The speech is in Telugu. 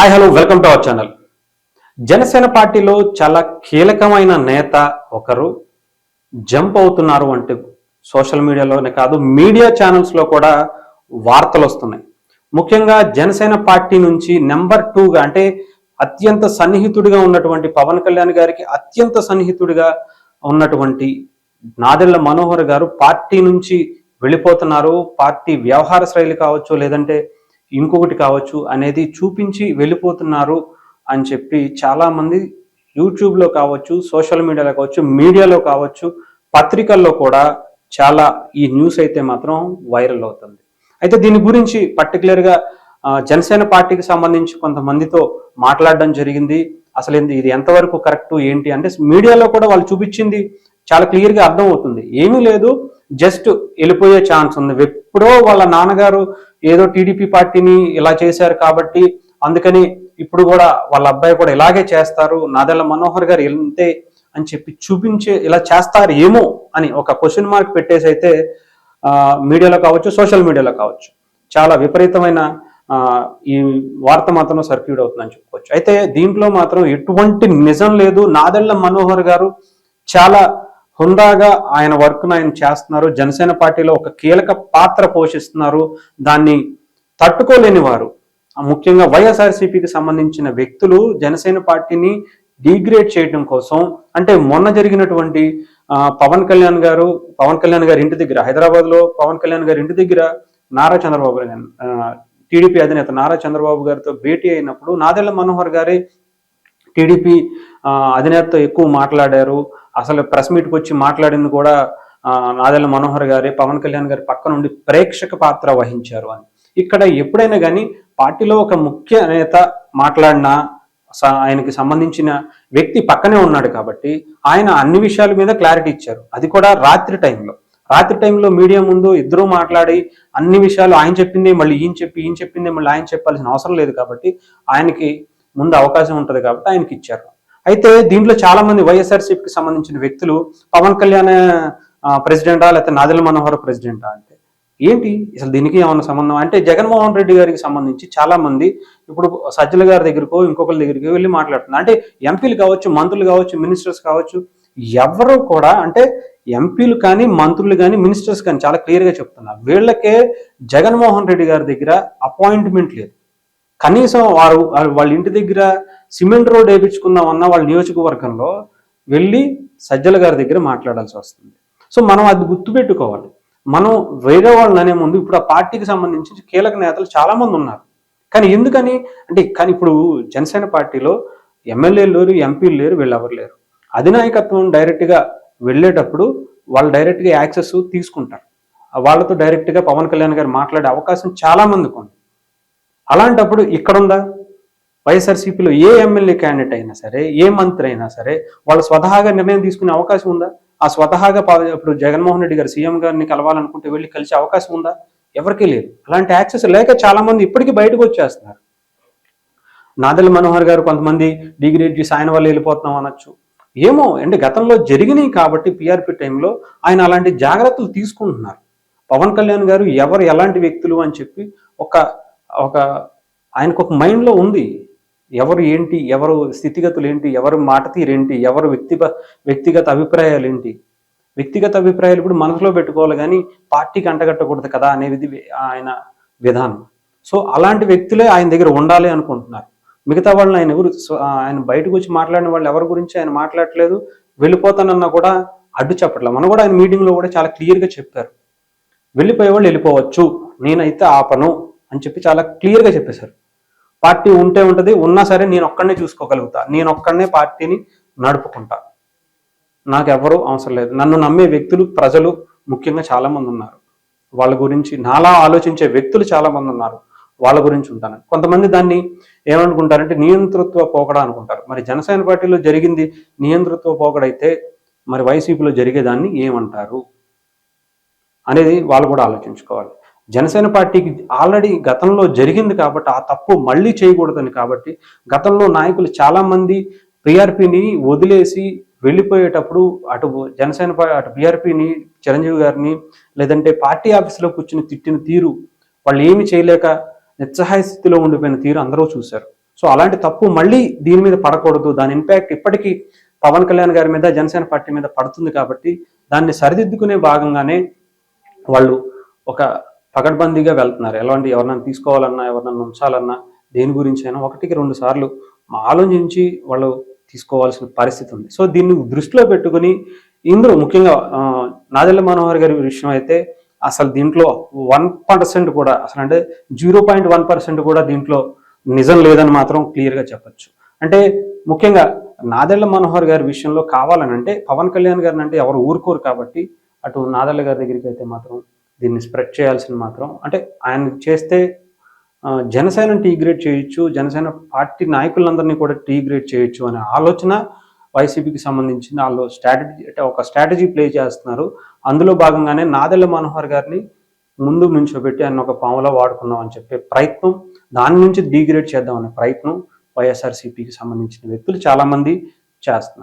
Hi hello welcome to our channel Janasena పార్టీలో చాలా కీలకమైన నేత ఒకరు జంప్ అవుతున్నారు అంటే సోషల్ మీడియాలోనే కాదు మీడియా ఛానల్స్లో కూడా వార్తలు వస్తున్నాయి. ముఖ్యంగా జనసేన పార్టీ నుంచి నెంబర్ టూగా అంటే అత్యంత సన్నిహితుడిగా ఉన్నటువంటి పవన్ కళ్యాణ్ గారికి అత్యంత సన్నిహితుడిగా ఉన్నటువంటి నాదెళ్ళ మనోహర్ గారు పార్టీ నుంచి వెళ్ళిపోతున్నారు. పార్టీ వ్యవహార శైలి కావచ్చు లేదంటే ఇంకొకటి కావచ్చు అనేది చూపించి వెళ్ళిపోతున్నారు అని చెప్పి చాలామంది యూట్యూబ్లో కావచ్చు సోషల్ మీడియాలో కావచ్చు మీడియాలో కావచ్చు పత్రికల్లో కూడా చాలా ఈ న్యూస్ అయితే మాత్రం వైరల్ అవుతుంది. అయితే దీని గురించి పర్టికులర్గా జనసేన పార్టీకి సంబంధించి కొంతమందితో మాట్లాడడం జరిగింది. అసలు ఇది ఎంతవరకు కరెక్ట్ ఏంటి అంటే మీడియాలో కూడా వాళ్ళు చూపించింది చాలా క్లియర్గా అర్థం అవుతుంది ఏమీ లేదు జస్ట్ వెళ్ళిపోయే ఛాన్స్ ఉంది. ఎప్పుడో వాళ్ళ నాన్నగారు ఏదో టీడీపీ పార్టీని ఇలా చేశారు కాబట్టి అందుకని ఇప్పుడు కూడా వాళ్ళ అబ్బాయి కూడా ఇలాగే చేస్తారు. నాదెల్ల మనోహర్ గారు ఇంతే అని చెప్పి చూపించే ఇలా చేస్తారు ఏమో అని ఒక క్వశ్చన్ మార్క్ పెట్టేసి అయితే మీడియాలో కావచ్చు సోషల్ మీడియాలో కావచ్చు చాలా విపరీతమైన ఈ వార్త మాత్రం సర్క్యూట్ అవుతుందని చెప్పుకోవచ్చు. అయితే దీంట్లో మాత్రం ఎటువంటి నిజం లేదు. నాదెళ్ళ మనోహర్ గారు చాలా హుందాగా ఆయన వర్క్ను ఆయన చేస్తున్నారు. జనసేన పార్టీలో ఒక కీలక పాత్ర పోషిస్తున్నారు. దాన్ని తట్టుకోలేని వారు. ముఖ్యంగా వైఎస్ఆర్సీపీకి సంబంధించిన వ్యక్తులు జనసేన పార్టీని డిగ్రేడ్ చేయడం కోసం అంటే మొన్న జరిగినటువంటి పవన్ కళ్యాణ్ గారు పవన్ కళ్యాణ్ గారి ఇంటి దగ్గర హైదరాబాద్లో పవన్ కళ్యాణ్ గారి ఇంటి దగ్గర నారా చంద్రబాబు గారు టీడీపీ అధినేత నారా చంద్రబాబు గారితో భేటీ అయినప్పుడు నాదెళ్ళ మనోహర్ గారి టీడీపీ అధినేతతో ఎక్కువ మాట్లాడారు. అసలు ప్రెస్ మీట్కి వచ్చి మాట్లాడింది కూడా నాదెల్ల మనోహర్ గారి పవన్ కళ్యాణ్ గారి పక్క నుండి ప్రేక్షక పాత్ర వహించారు అని. ఇక్కడ ఎప్పుడైనా కానీ పార్టీలో ఒక ముఖ్య నేత మాట్లాడినా స- ఆయనకి సంబంధించిన వ్యక్తి పక్కనే ఉన్నాడు కాబట్టి ఆయన అన్ని విషయాల మీద క్లారిటీ ఇచ్చారు. అది కూడా రాత్రి టైంలో. రాత్రి టైంలో మీడియా ముందు ఇద్దరూ మాట్లాడి అన్ని విషయాలు ఆయన చెప్పింది మళ్ళీ ఈయన చెప్పి ఈయన చెప్పింది మళ్ళీ ఆయన చెప్పాల్సిన అవసరం లేదు కాబట్టి ఆయనకి ముందు అవకాశం ఉంటుంది కాబట్టి ఆయనకి ఇచ్చారు. అయితే దీంట్లో చాలా మంది వైఎస్ఆర్సీపీకి సంబంధించిన వ్యక్తులు పవన్ కళ్యాణ్ ప్రెసిడెంటా లేకపోతే నాదెల మనోహర్ ప్రెసిడెంటా అంటే? ఏంటి? అసలు దీనికి ఏమైనా సంబంధం? అంటే జగన్మోహన్ రెడ్డి గారికి సంబంధించి చాలా మంది ఇప్పుడు సజ్జల గారి దగ్గరకో ఇంకొకరి దగ్గరికి వెళ్ళి మాట్లాడుతున్నారు. అంటే ఎంపీలు కావచ్చు మంత్రులు కావచ్చు మినిస్టర్స్ కావచ్చు ఎవరు కూడా అంటే ఎంపీలు కానీ మంత్రులు కానీ మినిస్టర్స్ కానీ చాలా క్లియర్గా చెప్తున్నారు. వీళ్ళకే జగన్మోహన్ రెడ్డి గారి దగ్గర అపాయింట్మెంట్ లేదు. కనీసం వారు వాళ్ళ ఇంటి దగ్గర సిమెంట్ రోడ్ వేయించుకుందామన్న వాళ్ళ నియోజకవర్గంలో వెళ్ళి సజ్జల గారి దగ్గర మాట్లాడాల్సి వస్తుంది. సో మనం అది గుర్తుపెట్టుకోవాలి. మనం వేరే వాళ్ళని అనే ముందు ఇప్పుడు ఆ పార్టీకి సంబంధించి కీలక నేతలు చాలా మంది ఉన్నారు. కానీ ఎందుకని? అంటే కానీ ఇప్పుడు జనసేన పార్టీలో ఎమ్మెల్యేలు లేరు ఎంపీలు లేరు వీళ్ళెవరు లేరు. అధినాయకత్వం డైరెక్ట్గా వెళ్ళేటప్పుడు వాళ్ళు డైరెక్ట్గా యాక్సెస్ తీసుకుంటారు. వాళ్ళతో డైరెక్ట్గా పవన్ కళ్యాణ్ గారు మాట్లాడే అవకాశం చాలా మందికి ఉంది. అలాంటప్పుడు ఇక్కడుందా? వైఎస్ఆర్సీపీలో ఏ ఎమ్మెల్యే క్యాండిడేట్ అయినా సరే ఏ మంత్రి అయినా సరే వాళ్ళు స్వతహాగా నిర్ణయం తీసుకునే అవకాశం ఉందా? ఆ స్వతహాగా ఇప్పుడు జగన్మోహన్ రెడ్డి గారు సీఎం గారిని కలవాలనుకుంటే వెళ్ళి కలిసే అవకాశం ఉందా? ఎవరికీ లేదు. అలాంటి యాక్సెస్ లేక చాలామంది ఇప్పటికీ బయటకు వచ్చేస్తున్నారు. నాదెల మనోహర్ గారు కొంతమంది డిగ్రీ చేసి ఆయన వల్ల వెళ్ళిపోతున్నాం అనొచ్చు. ఏమో అంటే గతంలో జరిగినాయి కాబట్టి పిఆర్పి టైంలో ఆయన అలాంటి జాగ్రత్తలు తీసుకుంటున్నారు. పవన్ కళ్యాణ్ గారు ఎవరు ఎలాంటి వ్యక్తులు అని చెప్పి ఒక ఒక ఆయనకు ఒక మైండ్లో ఉంది. ఎవరు ఏంటి ఎవరు స్థితిగతులు ఏంటి ఎవరు మాట తీరేంటి ఎవరు వ్యక్తిగ వ్యక్తిగత అభిప్రాయాలు ఏంటి వ్యక్తిగత అభిప్రాయాలు కూడా మనసులో పెట్టుకోవాలి కానీ పార్టీకి అంటగట్టకూడదు కదా అనేది ఆయన విధానం. సో అలాంటి వ్యక్తులే ఆయన దగ్గర ఉండాలి అనుకుంటున్నారు. మిగతా వాళ్ళని ఆయన ఎవరు సో, ఆయన బయటకు వచ్చి మాట్లాడిన వాళ్ళు ఎవరి గురించి ఆయన మాట్లాడట్లేదు వెళ్ళిపోతానన్నా కూడా అడ్డు చెప్పట్లేదు మనం కూడా ఆయన మీటింగ్లో కూడా చాలా క్లియర్గా చెప్పారు. వెళ్ళిపోయే వాళ్ళు వెళ్ళిపోవచ్చు. నేనైతే ఆపను. అని చెప్పి చాలా క్లియర్గా చెప్పేశారు. పార్టీ ఉంటే ఉంటుంది ఉన్నా సరే నేను ఒక్కడనే చూసుకోగలుగుతా. నేను ఒక్కడనే పార్టీని నడుపుకుంటా. నాకు అవసరం లేదు. నన్ను నమ్మే వ్యక్తులు ప్రజలు ముఖ్యంగా చాలామంది ఉన్నారు. వాళ్ళ గురించి నాలా ఆలోచించే వ్యక్తులు చాలామంది ఉన్నారు. వాళ్ళ గురించి ఉంటాను. కొంతమంది దాన్ని ఏమనుకుంటారంటే నియంతృత్వ పోకడ అనుకుంటారు. మరి జనసేన పార్టీలో జరిగింది నియంతృత్వ పోకడైతే మరి వైసీపీలో జరిగేదాన్ని ఏమంటారు? అనేది వాళ్ళు కూడా ఆలోచించుకోవాలి. జనసేన పార్టీకి ఆల్రెడీ గతంలో జరిగింది కాబట్టి ఆ తప్పు మళ్ళీ చేయకూడదని కాబట్టి గతంలో నాయకులు చాలామంది పిఆర్పిని వదిలేసి వెళ్ళిపోయేటప్పుడు అటు జనసేన అటు పిఆర్పిని చిరంజీవి గారిని లేదంటే పార్టీ ఆఫీసులో కూర్చుని తిట్టిన తీరు వాళ్ళు ఏమి చేయలేక నిస్సహాయ స్థితిలో ఉండిపోయిన తీరు అందరూ చూశారు. సో అలాంటి తప్పు మళ్ళీ దీని మీద పడకూడదు. దాని ఇంపాక్ట్ ఇప్పటికీ పవన్ కళ్యాణ్ గారి మీద జనసేన పార్టీ మీద పడుతుంది కాబట్టి దాన్ని సరిదిద్దుకునే భాగంగానే వాళ్ళు ఒక పకడ్బందీగా వెళ్తున్నారు. ఎలాంటి ఎవరినైనా తీసుకోవాలన్నా ఎవరినైనా ఉంచాలన్నా దేని గురించి అయినా ఒకటికి రెండు సార్లు ఆలోచించి వాళ్ళు తీసుకోవాల్సిన పరిస్థితి ఉంది. సో దీన్ని దృష్టిలో పెట్టుకుని ఇందులో ముఖ్యంగా నాదెల్ల మనోహర్ గారి విషయం అయితే అసలు దీంట్లో వన్ పర్సెంట్ కూడా అసలు అంటే జీరో పాయింట్ వన్ పర్సెంట్ కూడా దీంట్లో నిజం లేదని మాత్రం క్లియర్గా చెప్పొచ్చు. అంటే ముఖ్యంగా నాదెళ్ళ మనోహర్ గారి విషయంలో కావాలని అంటే పవన్ కళ్యాణ్ గారిని అంటే ఎవరు ఊరుకోరు కాబట్టి అటు నాదెళ్ళ గారి దగ్గరికి అయితే మాత్రం దీన్ని స్ప్రెడ్ చేయాల్సిన మాత్రం. అంటే ఆయన చేస్తే జనసేన జనసేనని టీగ్రేడ్ చేయొచ్చు జనసేన పార్టీ నాయకులందరినీ కూడా టీగ్రేడ్ చేయొచ్చు అనే ఆలోచన వైసీపీకి సంబంధించిన వాళ్ళు స్ట్రాటజీ అంటే ఒక స్ట్రాటజీ ప్లే చేస్తున్నారు. అందులో భాగంగానే నాదెళ్ళ మనోహర్ గారిని ముందు నుంచోబెట్టి ఆయన ఒక పాములా వాడుకుందాం అని చెప్పే ప్రయత్నం దాని నుంచి డీగ్రేడ్ చేద్దామనే ప్రయత్నం వైఎస్ఆర్సీపీకి సంబంధించిన వ్యక్తులు చాలామంది చేస్తున్నారు.